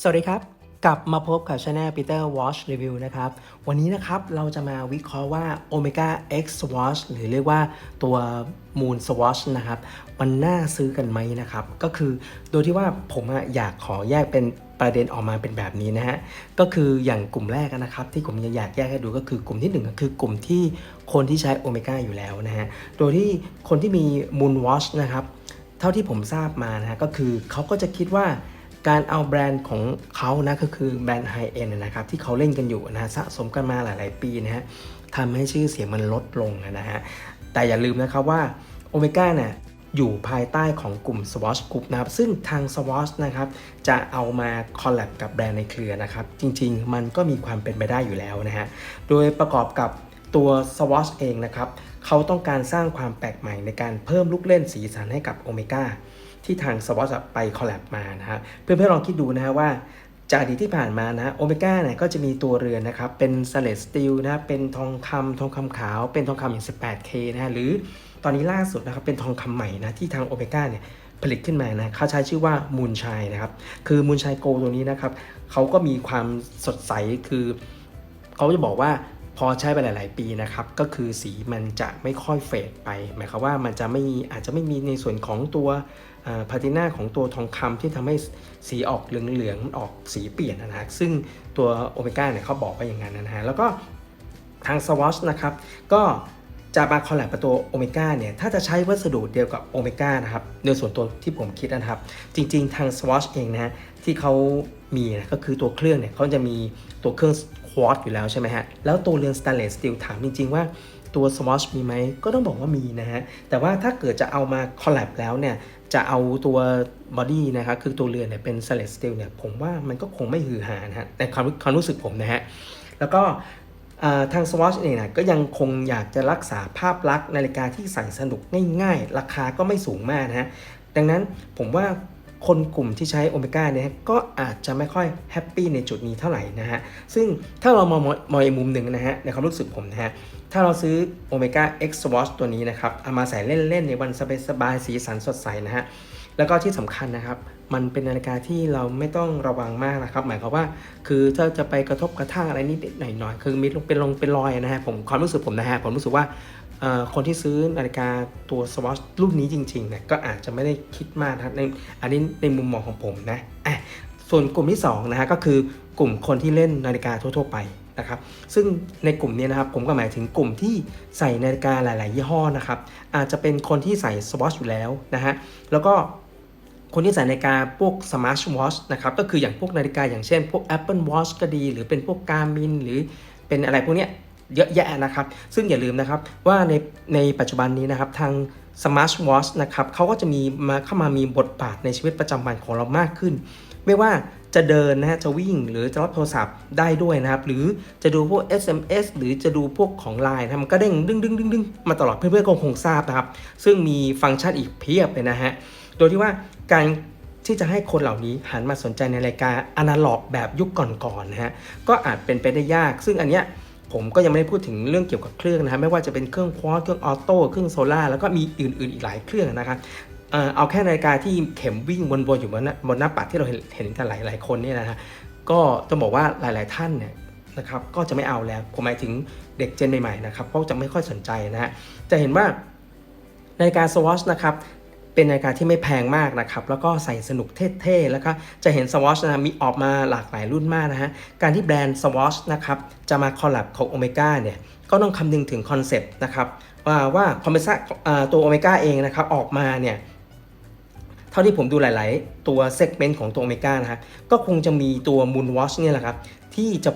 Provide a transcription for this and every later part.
สวัสดีครับ กลับมาพบกับช anel Peter Watch Review นะครับ วันนี้นะครับเราจะมาวิเคราะห์ว่า Omega X Watch หรือเรียกว่าตัว Moon Swatch นะครับ มันน่าซื้อกันไหมนะครับ ก็คือโดยที่ว่าผมอยากขอแยกเป็นประเด็นออกมาเป็นแบบนี้นะฮะ ก็คืออย่างกลุ่มแรกนะครับ ที่ผมอยากแยกให้ดูก็คือกลุ่มที่หนึ่งก็คือกลุ่มที่คนที่ใช้โอเมก้าอยู่แล้วนะฮะ โดยที่คนที่มี Moon Watch นะครับ เท่าที่ผมทราบมานะฮะก็คือเขาก็จะคิดว่า การเอาแบรนด์ของเขานะก็คือแบรนด์ไฮเอ็นนะครับที่เขาเล่นกันอยู่นะสะสมกันมาหลาย ๆ ปีนะฮะทำให้ชื่อเสียงมันลดลงนะฮะแต่อย่าลืมนะครับว่าโอเมก้าเนี่ยอยู่ภายใต้ของกลุ่ม Swatch Group นะครับ ซึ่งทาง Swatch นะครับ จะเอามาคอลแลบกับแบรนด์ในเครือนะครับ จริง ๆ มันก็มีความเป็นไปได้อยู่แล้วนะฮะ โดยประกอบกับตัว Swatch เองนะครับ เขาต้องการสร้างความแปลกใหม่ในการเพิ่มลูกเล่นสีสันให้กับโอเมก้า ที่ทางสวอชไปคอลแลบมานะครับเพื่อนๆลองคิดดูนะฮะว่าจากอดีตที่ผ่านมานะโอเมก้าเนี่ยก็จะมีตัวเรือนนะครับ เป็นสเลตสตีลนะเป็นทองคำทองคำขาว เป็นทองคำอย่าง 18K นะหรือตอนนี้ล่าสุดนะครับเป็นทองคำใหม่นะที่ทางโอเมก้าเนี่ยผลิตขึ้นมานะเขาใช้ชื่อว่ามูนชัยนะครับ คือมูนชัยโกตัวนี้นะครับเขาก็มีความสดใสคือเขาจะบอกว่า พอใช้ไปหลาย ๆ ปีนะครับก็คือสีมันจะไม่ค่อยเฟดไป หมายความว่ามันจะไม่อาจจะไม่มีในส่วนของตัวพาตินาของตัวทองคำที่ทำให้สีออกเหลืองๆมันออกสีเปลี่ยนนะฮะซึ่งตัวโอเมก้าเนี่ยเขาบอกว่าอย่างนั้นนะฮะแล้วก็ทางสวอชนะครับก็จะมาคอลแลบกับตัวโอเมก้าเนี่ย ถ้าจะใช้วัสดุเดียวกับโอเมก้านะครับในส่วนตัวที่ผมคิดนะครับ จริง ๆ ทาง Swatch เองนะฮะที่เขามีนะก็คือตัวเครื่องเนี่ยเขาจะมีตัวเครื่อง ควอตอยู่แล้วใช่ไหมฮะ แล้วตัวเรือนสแตนเลสสตีลถามจริง ๆ ว่าตัว Swatch มีไหม ก็ต้องบอกว่ามีนะฮะ แต่ว่าถ้าเกิดจะเอามาคอลแลบแล้วเนี่ย จะเอาตัวบอดี้นะครับ คือตัวเรือนเนี่ยเป็นสแตนเลสสตีลเนี่ย ผมว่ามันก็คงไม่ฮือฮานะฮะในความความรู้สึกผมนะฮะ แล้วก็ทาง Swatch เองนะก็ยังคงอยากจะรักษาภาพลักษณ์นาฬิกาที่ใส่สนุกง่ายๆ ราคาก็ไม่สูงมากนะฮะ ดังนั้นผมว่า คนกลุ่มที่ใช้โอเมก้าเนี่ยก็อาจจะไม่ค่อยแฮปปี้ในจุดนี้เท่าไหร่นะฮะ ซึ่งถ้าเรามองมองอีกมุมหนึ่งนะฮะในความรู้สึกผมนะฮะ ถ้าเราซื้อโอเมก้า X Watch ตัวนี้นะครับ เอามาใส่เล่น ๆ ในวันสบายๆสีสันสดใสนะฮะ แล้วก็ที่สำคัญนะครับ มันเป็นนาฬิกาที่เราไม่ต้องระวังมากนะครับ หมายความว่า คือถ้าจะไปกระทบกระทั่งอะไรนิดหน่อยๆ คือมีเป็นลงเป็นรอยนะฮะ ผมความรู้สึกผมนะฮะ ผมรู้สึกว่า คนที่ซื้อนาฬิกาตัว Swatch รุ่นนี้จริงๆเนี่ยก็อาจจะไม่ได้คิดมากนะในอันนี้ในมุมมองของผมนะอะส่วนกลุ่มที่2นะฮะก็คือกลุ่มคนที่เล่นนาฬิกาทั่ว ๆ ไปนะครับซึ่งในกลุ่มนี้นะครับผมก็หมายถึงกลุ่มที่ใส่นาฬิกาหลาย ๆ ยี่ห้อนะครับอาจจะเป็นคนที่ใส่ Swatch อยู่แล้วนะฮะแล้วก็คนที่ใส่นาฬิกาพวก Smart Watch นะครับก็คืออย่างพวกนาฬิกาอย่างเช่นพวก Apple Watch ก็ดี หรือเป็นพวก Garmin หรือเป็นอะไรพวกเนี้ย เยอะแยะนะครับ ซึ่งอย่าลืมนะครับว่าในในปัจจุบันนี้นะครับทาง Smart Watch นะครับเขาก็จะมีมาเข้ามามีบทบาทในชีวิตประจำวันของเรามากขึ้น ไม่ว่าจะเดินนะฮะจะวิ่งหรือจะรับโทรศัพท์ได้ด้วยนะครับ หรือจะดูพวก SMS หรือจะดูพวกของ Line นะมันก็เด้งดึงดึงดึงดึงมาตลอดเพื่อนๆก็คงทราบนะครับ ซึ่งมีฟังก์ชันอีกเพียบเลยนะฮะโดยที่ว่าการที่จะให้คนเหล่านี้หันมาสนใจในรายการอนาล็อกแบบยุคก่อนๆนะฮะก็อาจเป็นไปได้ยาก ซึ่งอันเนี้ย ผมก็ยังไม่ได้พูดถึงเรื่องเกี่ยวกับเครื่องนะครับไม่ว่าจะเป็นเครื่องควอตเครื่องออโต้เครื่องโซล่าแล้วก็มีอื่น ๆ อีกหลายเครื่องนะครับเอาแค่นาฬิกาที่เข็มวิ่งวนๆอยู่บนบนหน้าปัดที่เราเห็นเห็นกันหลายๆคนเนี่ยนะฮะก็ต้องบอกว่าหลาย ๆ ท่านเนี่ยนะครับก็จะไม่เอาแล้วผมหมายถึงเด็กเจนใหม่ๆนะครับเพราะจะไม่ค่อยสนใจนะฮะจะเห็นว่านาฬิกาสวอชนะครับ เป็นนาฬิกาที่ไม่แพงมากนะครับ แล้วก็ใส่สนุกเท่ๆ แล้วก็จะเห็น Swatch นะมีออกมาหลากหลายรุ่นมากนะฮะ การที่แบรนด์ Swatch นะครับจะมาคอลแลบของ Omega เนี่ยก็ต้องคำนึงถึงคอนเซปต์นะครับว่าว่าคอมเมซ่าตัว Omega เองนะครับออกมาเนี่ยเท่าที่ผมดูหลาย ๆ ตัวเซกเมนต์ของตัว Omega นะฮะ ก็คงจะมีตัว Moon Watch เนี่ยแหละครับ ที่จะ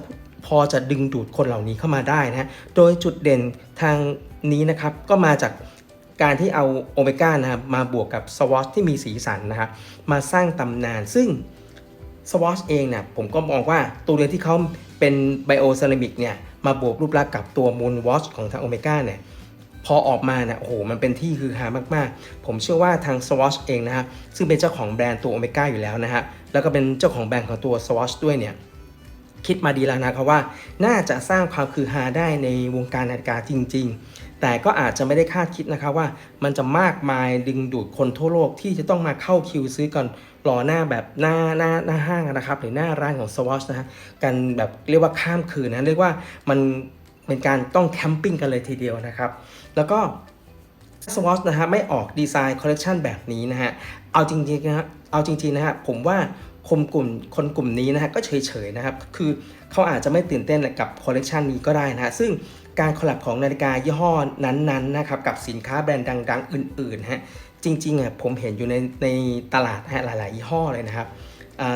พอจะดึงดูดคนเหล่านี้เข้ามาได้นะฮะ โดยจุดเด่นทางนี้นะครับ ก็มาจาก การที่เอาโอเมก้านะครับมาบวกกับสวอชที่มีสีสันนะครับมาสร้างตำนาน ซึ่งสวอชเองเนี่ยผมก็มองว่าตัวเรือนที่เขาเป็นไบโอเซรามิกเนี่ยมาบวกรูปลักษณ์กับตัวมูนวอชของทางโอเมก้าเนี่ยพอออกมาเนี่ยโอ้โหมันเป็นที่คือฮามากๆ ผมเชื่อว่าทาง Swatch เองนะครับซึ่งเป็นเจ้าของแบรนด์ตัวโอเมก้าอยู่แล้วนะฮะแล้วก็เป็นเจ้าของแบรนด์ของตัว Swatch ด้วยเนี่ยคิดมาดีแล้วนะครับว่า น่าจะสร้างความคือฮาได้ในวงการนาฬิกาจริง ๆ แต่ก็อาจจะไม่ได้คาดคิดนะครับว่ามันจะมากมายดึงดูดคนทั่วโลกที่จะต้องมาเข้าคิวซื้อกันรอหน้าแบบหน้าหน้าหน้าห้างนะครับ หรือหน้าร้านของ Swatch นะฮะกันแบบเรียกว่าข้ามคืนนะเรียกว่ามันเป็นการต้องแคมปิ้งกันเลยทีเดียวนะครับ แล้วก็ Swatch นะฮะไม่ออกดีไซน์คอลเลกชันแบบนี้นะฮะ เอาจริงๆนะฮะเอาจริงๆนะฮะผมว่าคนกลุ่มคนกลุ่มนี้นะฮะก็เฉยๆนะครับ คือเขาอาจจะไม่ตื่นเต้นกับคอลเลกชันนี้ก็ได้นะฮะ ซึ่ง การคอลแลบของนาฬิกายี่ห้อนั้นๆนะครับกับสินค้าแบรนด์ดัง ๆ อื่นๆฮะจริงๆอะผมเห็นอยู่ในในตลาดฮะหลาย ๆ ยี่ห้อเลยนะครับ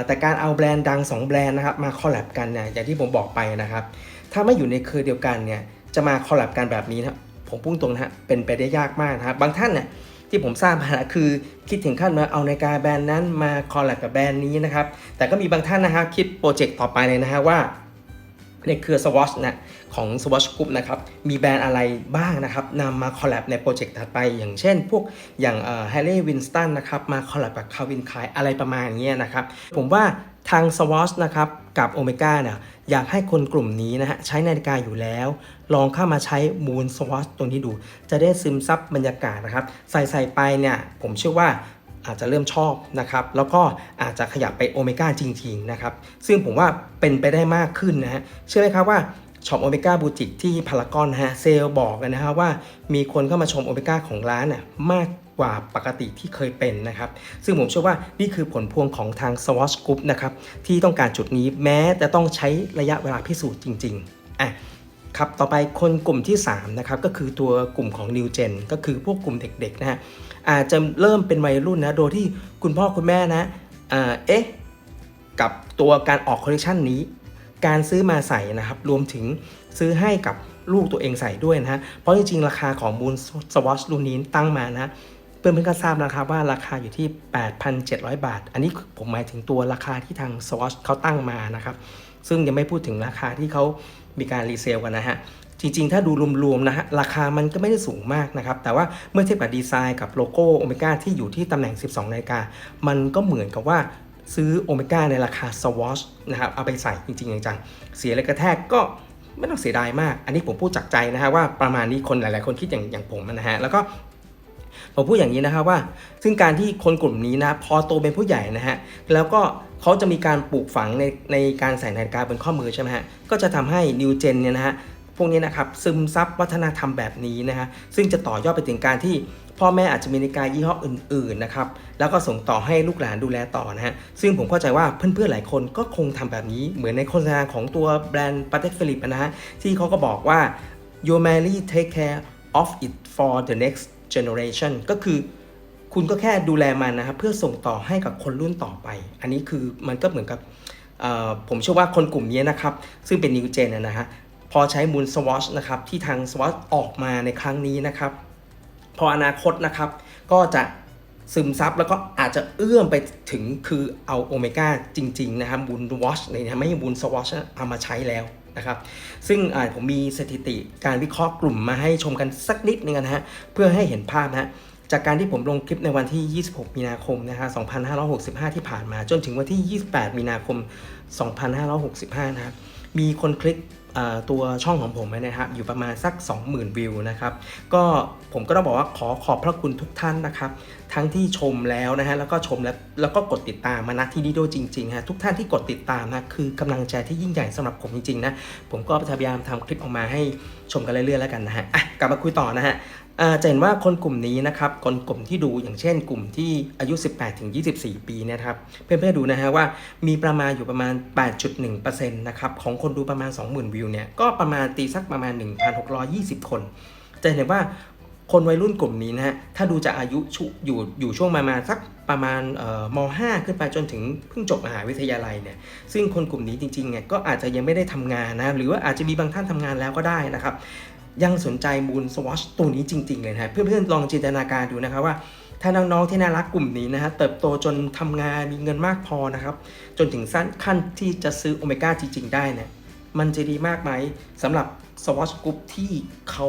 แต่การเอาแบรนด์ดัง 2 แบรนด์นะครับมาคอลแลบกันเนี่ยอย่างที่ผมบอกไปนะครับถ้าไม่อยู่ในเครือเดียวกันเนี่ยจะมาคอลแลบกันแบบนี้นะผมพุ่งตรงนะฮะเป็นไปได้ยากมากนะครับบางท่านเนี่ยที่ผมทราบมานะคือคิดถึงขั้นมาเอานาฬิกาแบรนด์นั้นมาคอลแลบกับแบรนด์นี้นะครับแต่ก็มีบางท่านนะครับคิดโปรเจกต์ต่อไปเลยนะฮะว่า ในเครือ Swatch นะของ Swatch Group นะครับ มีแบรนด์อะไรบ้างนะครับนำมาคอลแลบในโปรเจกต์ถัดไป อย่างเช่น พวกอย่างเอ่อ Harley Winston นะครับ มาคอลแลบกับ Calvin Klein อะไรประมาณเนี้ยนะครับ ผมว่าทาง Swatch นะครับ กับ Omega เนี่ยอยากให้คนกลุ่มนี้นะฮะใช้นาฬิกาอยู่แล้ว ลองเข้ามาใช้ Moon Swatch ตรงนี้ดู จะได้ซึมซับบรรยากาศนะครับ ใส่ใส่ไปเนี่ย ผมเชื่อว่า อาจจะเริ่มชอบนะครับแล้วก็อาจจะขยับไปโอเมก้าจริงๆนะครับซึ่งผมว่าเป็นไปได้มากขึ้นนะฮะเชื่อไหมครับว่าช็อปโอเมก้าบูติกที่พารากอนฮะเซลบอกกันนะฮะว่ามีคนเข้ามาชมโอเมก้าของร้านน่ะมากกว่าปกติที่เคยเป็นนะครับ ซึ่งผมเชื่อว่านี่คือผลพวงของทาง Swatch Group นะครับที่ต้องการจุดนี้แม้จะต้องใช้ระยะเวลาพิสูจน์จริงๆอะ ครับต่อไปคนกลุ่มที่3นะครับก็คือตัวกลุ่มของ New Gen ก็คือพวกกลุ่มเด็กๆนะฮะอาจจะเริ่มเป็นวัยรุ่นนะโดยที่คุณพ่อคุณแม่นะเอ๊ะกับตัวการออกคอลเลคชันนี้ การซื้อมาใส่นะครับรวมถึงซื้อให้กับลูกตัวเองใส่ด้วยนะฮะเพราะจริงๆ ราคาของมูลสวอชรุ่นนี้ตั้งมานะเพื่อนๆก็ทราบนะครับว่าราคาอยู่ที่ 8,700 บาท อันนี้ผมหมายถึงตัวราคาที่ทาง Swatch เขาตั้งมานะครับซึ่งยังไม่พูดถึงราคาที่เขา มีการรีเซลกันนะฮะจริงๆ ถ้าดูรวมๆนะฮะราคามันก็ไม่ได้สูงมากนะครับ แต่ว่าเมื่อเทียบกับดีไซน์กับโลโก้โอเมก้าที่อยู่ที่ตำแหน่ง 12 นาฬิกา มันก็เหมือนกับว่าซื้อโอเมก้าในราคา Swatch นะครับเอาไปใส่จริงๆจังๆเสียเลยกระแทกก็ไม่ต้องเสียดายมาก อันนี้ผมพูดจากใจนะฮะว่าประมาณนี้คนหลายๆ คนคิดอย่างอย่างผมนะฮะแล้วก็ผมพูดอย่างนี้นะครับว่า ซึ่งการที่คนกลุ่มนี้นะพอโตเป็นผู้ใหญ่นะฮะแล้วก็ เขาจะมีการปลูกฝังในในการใส่นาฬิกาบนข้อมือใช่ไหมฮะ ก็จะทำให้นิวเจนเนี่ยนะฮะ พวกนี้นะครับซึมซับวัฒนธรรมแบบนี้นะฮะ ซึ่งจะต่อยอดไปถึงการที่พ่อแม่อาจจะมีนาฬิกายี่ห้ออื่นๆนะครับ แล้วก็ส่งต่อให้ลูกหลานดูแลต่อนะฮะ ซึ่งผมเข้าใจว่าเพื่อนๆหลายคนก็คงทำแบบนี้เหมือนในโฆษณาของตัวแบรนด์ปาเต็กฟิลิปนะฮะ ที่เขาก็บอกว่า your marry take care of it for the next generation ก็คือ คุณก็แค่ดูแลมันนะครับเพื่อส่งต่อให้กับคนรุ่นต่อไป อันนี้คือมันก็เหมือนกับผมเชื่อว่าคนกลุ่มนี้นะครับซึ่งเป็น New Gen นะฮะพอใช้มูล Swatch นะครับที่ทาง Swatch ออกมาในครั้งนี้นะครับ พออนาคตนะครับ ก็จะซึมซับแล้วก็อาจจะเอื้อมไปถึงคือเอาโอเมก้าจริง ๆ นะครับบุญวอชในนะไม่ใช่บุญสวอชเอามาใช้แล้วนะครับ ซึ่งผมมีสถิติการวิเคราะห์กลุ่มมาให้ชมกันสักนิดนึงนะฮะเพื่อให้เห็นภาพนะฮะ จากการที่ผมลงคลิปในวันที่ 26 มีนาคมนะฮะ2565 ที่ผ่านมา จนถึงวันที่ 28 มีนาคม 2565 นะครับ มีคนคลิกตัวช่องของผมนะครับ อยู่ประมาณสัก 20,000 วิวนะครับ ก็ผมก็ต้องบอกว่าขอขอบพระคุณทุกท่านนะครับ ทั้งที่ชมแล้วนะฮะแล้วก็ชมแล้วแล้วก็กดติดตามมานะที่ดีโดจริงๆฮะทุกท่านที่กดติดตามนะคือกำลังใจที่ยิ่งใหญ่สำหรับผมจริงๆนะผมก็พยายามทำคลิปออกมาให้ชมกันเรื่อยๆแล้วกันนะฮะอะกลับมาคุยต่อนะฮะ จะเห็นว่าคนกลุ่มนี้นะครับคนกลุ่มที่ดูอย่างเช่นกลุ่มที่อายุ 18ถึง24 ปีนะครับเพื่อนๆดูนะฮะว่ามีประมาณอยู่ประมาณ 8.1%นะครับของคนดูประมาณ 20,000 วิวเนี่ยก็ประมาณตีสักประมาณ 1,620 คน จะเห็นว่าคนวัยรุ่นกลุ่มนี้นะฮะถ้าดูจากอายุอยู่อยู่ช่วงประมาณสักประมาณม .5 ขึ้นไปจนถึงเพิ่งจบมหาวิทยาลัยเนี่ยซึ่งคนกลุ่มนี้จริงๆเนี่ยก็อาจจะยังไม่ได้ทำงานนะหรือว่าอาจจะมีบางท่านทำงานแล้วก็ได้นะครับ ยังสนใจมูลสวอชตัวนี้จริง ๆ เลยนะเพื่อนๆลองจินตนาการดูนะครับว่าถ้าน้องๆที่น่ารักกลุ่มนี้นะฮะเติบโตจนทำงานมีเงินมากพอนะครับ จนถึงสั้นขั้นที่จะซื้อโอเมก้าจริง ๆ ได้เนี่ยมันจะดีมากไหมสำหรับสวอชกลุ่มที่เขา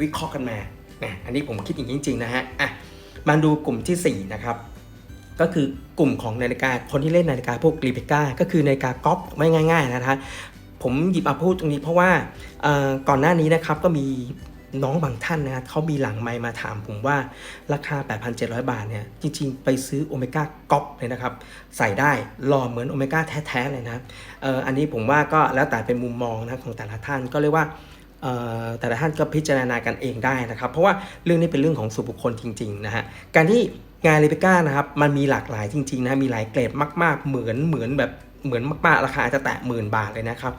วิเคราะห์กันมานะอันนี้ผมคิดอย่างนี้จริง ๆ นะฮะอะมาดูกลุ่มทีสี่4 นะครับ ก็คือกลุ่มของนาฬิกาคนที่เล่นนาฬิกาพวกรีเบก้าก็คือนาฬิกากอล์ฟไม่ง่ายๆนะฮะ ผมหยิบมาพูดตรงนี้เพราะว่าก่อนหน้านี้นะครับก็มีน้องบางท่านนะเขามีหลังไมมาถามผมว่าราคา 8,700 บาทเนี่ยจริงๆ ไปซื้อโอเมก้าก๊อปเลยนะครับ ใส่ได้หล่อเหมือนโอเมก้าแท้ๆเลยนะอออันนี้ผมว่าก็แล้วแต่เป็นมุมมองนะของแต่ละท่านก็เรียกว่าแต่ละท่านก็พิจารณากันเองได้นะครับ เพราะว่าเรื่องนี้เป็นเรื่องของส่วนบุคคลจริงๆนะฮะการที่งานเลเบก้านะครับมันมีหลากหลายจริงๆนะมีหลายเกรดมาก ๆ เหมือนเหมือนแบบ เหมือนมากๆ ราคาอาจจะแตะหมื่นบาทเลยนะครับ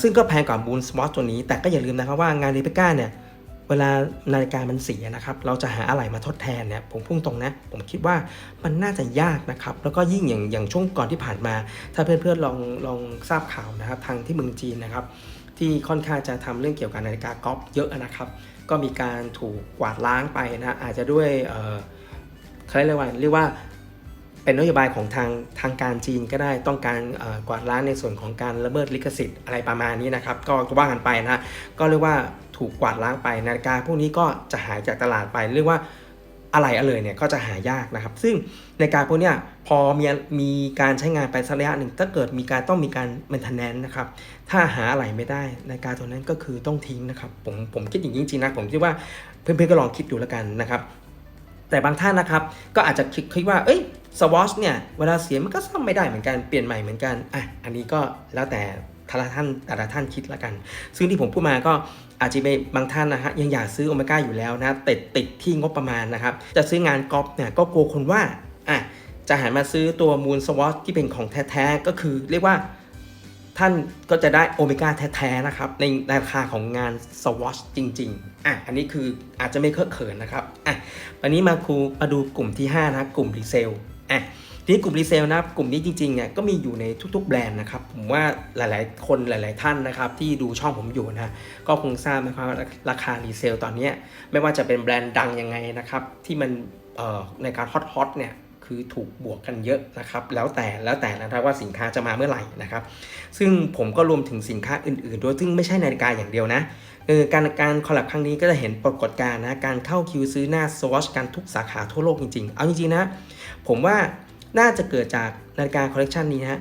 ซึ่งก็แพงกว่าบูนสวอตตัวนี้ แต่ก็อย่าลืมนะครับว่างานรีเปก้าเนี่ยเวลานาฬิกามันเสียนะครับ เราจะหาอะไรมาทดแทนเนี่ย ผมพุ่งตรงนะ ผมคิดว่ามันน่าจะยากนะครับ แล้วก็ยิ่งอย่างอย่างช่วงก่อนที่ผ่านมา ถ้าเพื่อนๆลองลองทราบข่าวนะครับ ทางที่เมืองจีนนะครับ ที่ค่อนข้างจะทำเรื่องเกี่ยวกับนาฬิกากอล์ฟเยอะนะครับ ก็มีการถูกกวาดล้างไปนะ อาจจะด้วยเอ่อเขาเรียกว่าเรียกว่า เป็นนโยบายของทางทางการจีนก็ได้ต้องการกวาดล้างในส่วนของการละเมิดลิขสิทธิ์อะไรประมาณนี้นะครับ ก็ว่ากันไปนะก็เรียกว่าถูกกวาดล้างไปนาฬิกาพวกนี้ก็จะหายจากตลาดไปเรียกว่าอะไรอะเลยเนี่ยก็จะหายากนะครับ ซึ่งนาฬิกาพวกเนี้ยพอมีมีการใช้งานไปสักระยะหนึ่งถ้าเกิดมีการต้องมีการ maintenance นะครับ ถ้าหาอะไรไม่ได้นาฬิกาตัวนั้นก็คือต้องทิ้งนะครับ ผมผมคิดอย่างนี้จริงๆนะผมคิดว่าเพื่อนๆก็ลองคิดดูแล้วกันนะครับ แต่บางท่านนะครับ ก็อาจจะคิดคิดว่า เอ้ย สวอชเนี่ยเวลาเสียมันก็ซ่อมไม่ได้เหมือนกันเปลี่ยนใหม่เหมือนกันอะอันนี้ก็แล้วแต่แต่ละท่านแต่ละท่านคิดละกัน ซึ่งที่ผมพูดมาก็อาจจะมีบางท่านนะฮะยังอยากซื้อโอเมก้าอยู่แล้วนะติดติดที่งบประมาณนะครับ จะซื้องานกอล์ฟเนี่ยก็กลัวคนว่าอะจะหันมาซื้อตัวมูลสวอชที่เป็นของแท้ๆก็คือเรียกว่าท่านก็จะได้โอเมก้าแท้ๆนะครับ ในราคาของงานสวอชจริง ๆ อะ อันนี้คืออาจจะไม่เคอะเขินนะครับ อะ วันนี้มาครูมาดูกลุ่มที่ 5 นะ กลุ่มรีเซล อะทีนี้กลุ่มรีเซลนะครับกลุ่มนี้จริงๆเนี่ยก็มีอยู่ในทุก ๆ แบรนด์นะครับผมว่าหลายๆ คนหลาย ๆ ท่านนะครับที่ดูช่องผมอยู่นะก็คงทราบนะครับราคารีเซลตอนนี้ไม่ว่าจะเป็นแบรนด์ดังยังไงนะครับที่มันในการฮอตฮอตเนี่ยคือถูกบวกกันเยอะนะครับ แล้วแต่แล้วแต่นะครับว่าสินค้าจะมาเมื่อไหร่นะครับ ซึ่งผมก็รวมถึงสินค้าอื่นๆ ด้วยซึ่งไม่ใช่นาฬิกาอย่างเดียวนะการการคอลแลบครั้งนี้ก็จะเห็นปรากฏการณ์นะการเข้าคิวซื้อหน้าสวอชกันทุกสาขาทั่วโลกจริงๆ เอาจริงๆนะ ผมว่าน่าจะเกิดจากนาฬิกาคอลเลกชันนี้นะฮะ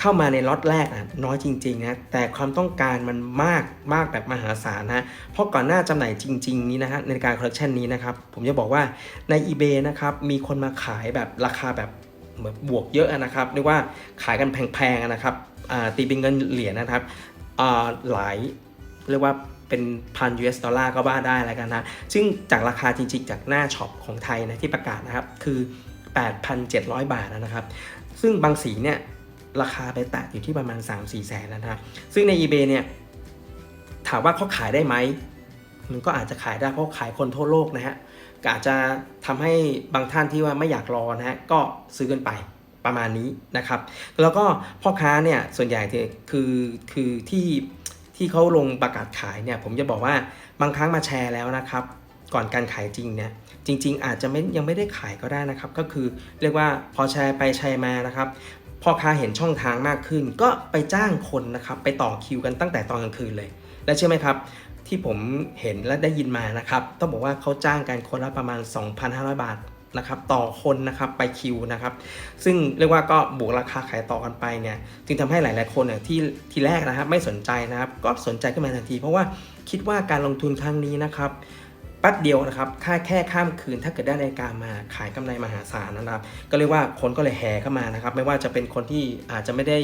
เข้ามาในล็อตแรกนะน้อยจริงๆนะแต่ความต้องการมันมากมากแบบมหาศาลนะเพราะก่อนหน้าจำหน่ายจริง ๆ นี้นะฮะนาฬิกาคอลเลกชันนี้นะครับผมจะบอกว่าใน eBay นะครับมีคนมาขายแบบราคาแบบเหมือนบวกเยอะนะครับเรียกว่าขายกันแพงๆนะครับตีเป็นเงินเหรียญนะครับหลายเรียกว่าเป็นพัน US ดอลลาร์ก็ว่าได้แล้วกันนะ ซึ่งจากราคาจริงๆ จากหน้าช็อปของไทยนะที่ประกาศนะครับ คือ 8,700 บาทนะครับ ซึ่งบางสีเนี่ยราคาไปแตะอยู่ที่ประมาณ 3-4แสนแล้วนะครับซึ่งใน eBay เนี่ยถามว่าเขาขายได้ไหม มันก็อาจจะขายได้เพราะขายคนทั่วโลกนะฮะก็อาจจะทำให้บางท่านที่ว่าไม่อยากรอนะฮะก็ซื้อกันไปประมาณนี้นะครับ แล้วก็พ่อค้าเนี่ยส่วนใหญ่ที่คือคือที่ที่เขาลงประกาศขายเนี่ยผมจะบอกว่าบางครั้งมาแชร์แล้วนะครับ ก่อนการขายจริงเนี่ยจริง ๆ อาจจะไม่ยังไม่ได้ขายก็ได้นะครับ ก็คือเรียกว่าพอแชร์ไปแชร์มานะครับพ่อค้าเห็นช่องทางมากขึ้น ก็ไปจ้างคนนะครับไปต่อคิวกันตั้งแต่ตอนกลางคืนเลย และเชื่อไหมครับ ที่ผมเห็นและได้ยินมานะครับต้องบอกว่าเขาจ้างกันคนละประมาณ 2,500 บาทนะครับต่อคนนะครับไปคิวนะครับ ซึ่งเรียกว่าก็บวกราคาขายต่อกันไปเนี่ยจึงทำให้หลาย ๆ คนเนี่ยที่ทีแรกนะครับไม่สนใจนะครับ ก็สนใจขึ้นมาทันที เพราะว่าคิดว่าการลงทุนครั้งนี้นะครับ แป๊บเดียวนะครับค่าแค่ข้ามคืนถ้าเกิดได้นาฬิกามาขายกำไรมหาศาลนะครับ ก็เรียกว่าคนก็เลยแห่เข้ามานะครับ ไม่ว่าจะเป็นคนที่อาจจะไม่ได้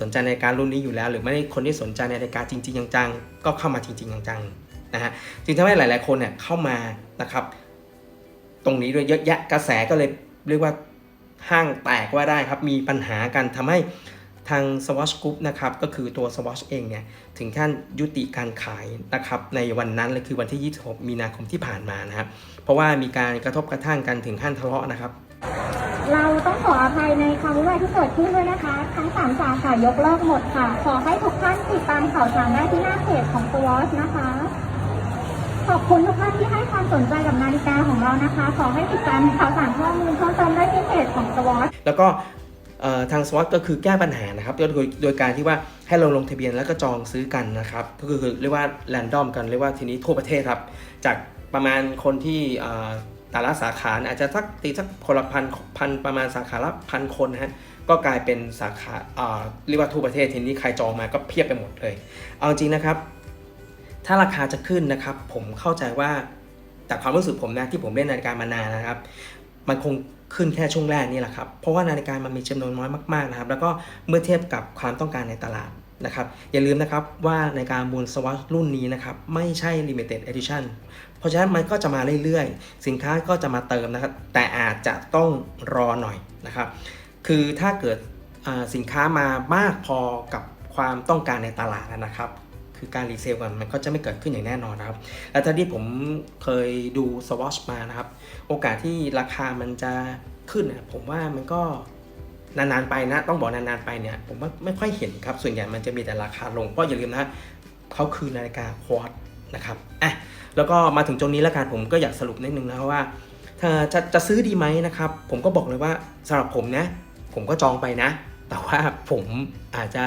สนใจในการรุ่นนี้อยู่แล้ว หรือไม่ได้คนที่สนใจในนาฬิกาจริง ๆ จังๆ ก็เข้ามาจริง ๆ จังๆนะฮะจึงทำให้หลาย ๆ คนเนี่ยเข้ามานะครับตรงนี้ด้วยเยอะแยะกระแสก็เลยเรียกว่าห้างแตกว่าได้ครับมีปัญหากันทำให้ทาง Swatch Group นะครับก็คือตัว Swatch เองเนี่ย ถึงขั้นยุติการขายนะครับในวันนั้นเลยคือวันที่ 26 มีนาคมที่ผ่านมานะครับเพราะว่ามีการกระทบกระทั่งกันถึงขั้นทะเลาะนะครับ เราต้องขออภัยในความวุ่นวายที่เกิดขึ้นด้วยนะคะ ทั้งสามสาขายกเลิกหมดค่ะ ขอให้ทุกท่านติดตามข่าวสารได้ที่หน้าเพจของ s w a t c h นะคะ ขอบคุณทุกท่านที่ให้ความสนใจกับนาฬิกาของเรานะคะ ขอให้ติดตามข่าวสารข้อมูลเพิ่มเติมได้ที่เพจของ s w a t c h แล้วก็เอ่อ ทางสวอตก็คือแก้ปัญหานะครับโดยโดยการที่ว่าให้เราลงทะเบียนแล้วก็จองซื้อกันนะครับก็คือเรียกว่าแรนดอมกันเรียกว่าทีนี้ทั่วประเทศครับ จากประมาณคนที่แต่ละสาขาอาจจะสักตีสักคนละพันพันประมาณสาขาละพันคนนะฮะก็กลายเป็นสาขาเรียกว่าทั่วประเทศทีนี้ใครจองมาก็เพียบไปหมดเลย เอาจริงนะครับ ถ้าราคาจะขึ้นนะครับ ผมเข้าใจว่าแต่ความรู้สึกผมนะที่ผมเล่นนาฬิกามานานนะครับ มันคง ขึ้นแค่ช่วงแรกนี่แหละครับ เพราะว่านาฬิกามันมีจำนวนน้อยมากๆนะครับ แล้วก็เมื่อเทียบกับความต้องการในตลาดนะครับ อย่าลืมนะครับว่านาฬิกามูลสวัสรุ่นนี้นะครับ ไม่ใช่ limited edition เพราะฉะนั้นมันก็จะมาเรื่อยๆ สินค้าก็จะมาเติมนะครับ แต่อาจจะต้องรอหน่อยนะครับ คือถ้าเกิดสินค้ามามากพอกับความต้องการในตลาดนะครับ คือการรีเซลกันมันก็จะไม่เกิดขึ้นอย่างแน่นอนนะครับและท่าที่ผมเคยดูสวอชมานะครับ โอกาสที่ราคามันจะขึ้นนี่ยผมว่ามันก็นานๆไปนะ ต้องบอกนานๆไปเนี่ย ผมว่าไม่ค่อยเห็นครับ ส่วนใหญ่มันจะมีแต่ราคาลงเพราะอย่าลืมนะเขาคือนาฬิกาควอตนะครับอะแล้วก็มาถึงตรงนี้แล้วกันผมก็อยากสรุปนิดนึงนะว่าถ้าจะจะซื้อดีไหมนะครับ ผมก็บอกเลยว่าสำหรับผมนะ ผมก็จองไปนะ แต่ว่าผมอาจจะ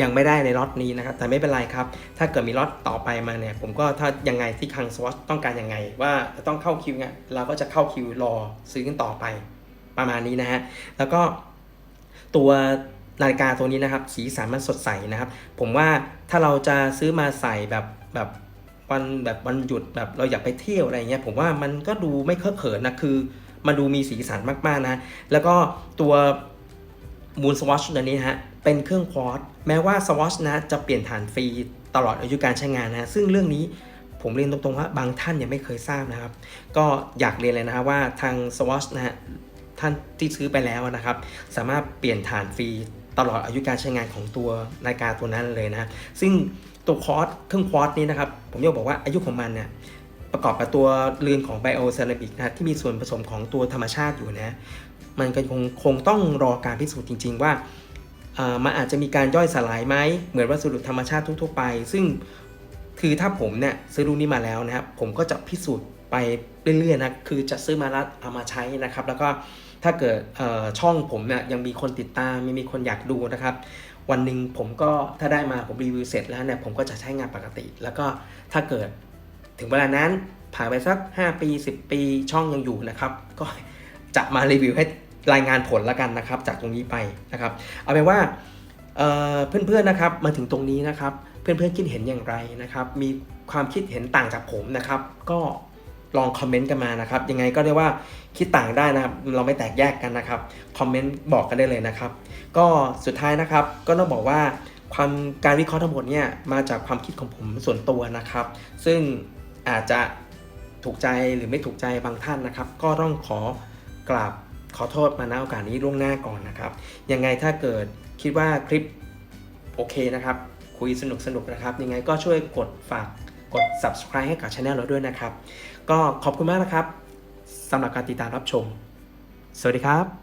ยังไม่ได้ในล็อตนี้นะครับ แต่ไม่เป็นไรครับ ถ้าเกิดมีล็อตต่อไปมาเนี่ย ผมก็ถ้ายังไงที่คังสวอตต้องการยังไง ว่าจะต้องเข้าคิวเนี่ยเราก็จะเข้าคิวรอซื้อกันต่อไปประมาณนี้นะฮะ แล้วก็ตัวนาฬิกาตัวนี้นะครับ สีสันมันสดใสนะครับ ผมว่าถ้าเราจะซื้อมาใส่แบบแบบวันแบบวันหยุดแบบเราอยากไปเที่ยวอะไรเงี้ยผมว่ามันก็ดูไม่เคอะเขินนะคือ มันดูมีสีสันมากๆนะ แล้วก็ตัว Moon Swatch ตัวนี้ฮะ เป็นเครื่องควอตแม้ว่า Swatch นะจะเปลี่ยนฐานฟรีตลอดอายุการใช้งานนะซึ่งเรื่องนี้ผมเรียนตรงๆว่าบางท่านยังไม่เคยทราบนะครับ ก็อยากเรียนเลยนะว่าทาง Swatch นะฮะท่านที่ซื้อไปแล้วนะครับ สามารถเปลี่ยนฐานฟรีตลอดอายุการใช้งานของตัวนาฬิกาตัวนั้นเลยนะซึ่งตัวคอร์สเครื่องควอตนี้นะครับ ผมอยากบอกว่าอายุของมันเนี่ยประกอบกับตัวเรือนของไบโอเซรามิกนะที่มีส่วนผสมของตัวธรรมชาติอยู่นะ มันก็คงคงต้องรอการพิสูจน์จริง ๆ ว่า มันอาจจะมีการย่อยสลายไหมเหมือนวัสดุธรรมชาติทั่ว ๆ ไป ซึ่งคือถ้าผมเนี่ยซื้อรุ่นนี้มาแล้วนะครับผมก็จะพิสูจน์ไปเรื่อยๆนะคือจะซื้อมาแล้วเอามาใช้นะครับ แล้วก็ถ้าเกิดช่องผมเนี่ยยังมีคนติดตามมีมีคนอยากดูนะครับ วันหนึ่งผมก็ถ้าได้มาผมรีวิวเสร็จแล้วเนี่ยผมก็จะใช้งานปกติ แล้วก็ถ้าเกิดถึงเวลานั้นผ่านไปสัก 5 ปี 10 ปีช่องยังอยู่นะครับ ก็จะมารีวิวให้ รายงานผลแล้วกันนะครับ จากตรงนี้ไปนะครับ เอาเป็นว่าเอ่อเพื่อนๆนะครับมาถึงตรงนี้นะครับ เพื่อนๆคิดเห็นอย่างไรนะครับ มีความคิดเห็นต่างจากผมนะครับ ก็ลองคอมเมนต์กันมานะครับ ยังไงก็เรียกว่าคิดต่างได้นะครับ เราไม่แตกแยกกันนะครับคอมเมนต์บอกกันได้เลยนะครับ ก็สุดท้ายนะครับก็ต้องบอกว่าความการวิเคราะห์ทั้งหมดเนี่ยมาจากความคิดของผมส่วนตัวนะครับ ซึ่งอาจจะถูกใจหรือไม่ถูกใจบางท่านนะครับ ก็ต้องขอกราบ ขอโทษมาณโอกาสนี้ล่วงหน้าก่อนนะครับ ยังไงถ้าเกิดคิดว่าคลิปโอเคนะครับ คุยสนุกสนุกนะครับ ยังไงก็ช่วยกดฝากกด subscribe ให้กับช anel เราด้วยนะครับ ก็ขอบคุณมากนะครับสำหรับการติดตามรับชม สวัสดีครับ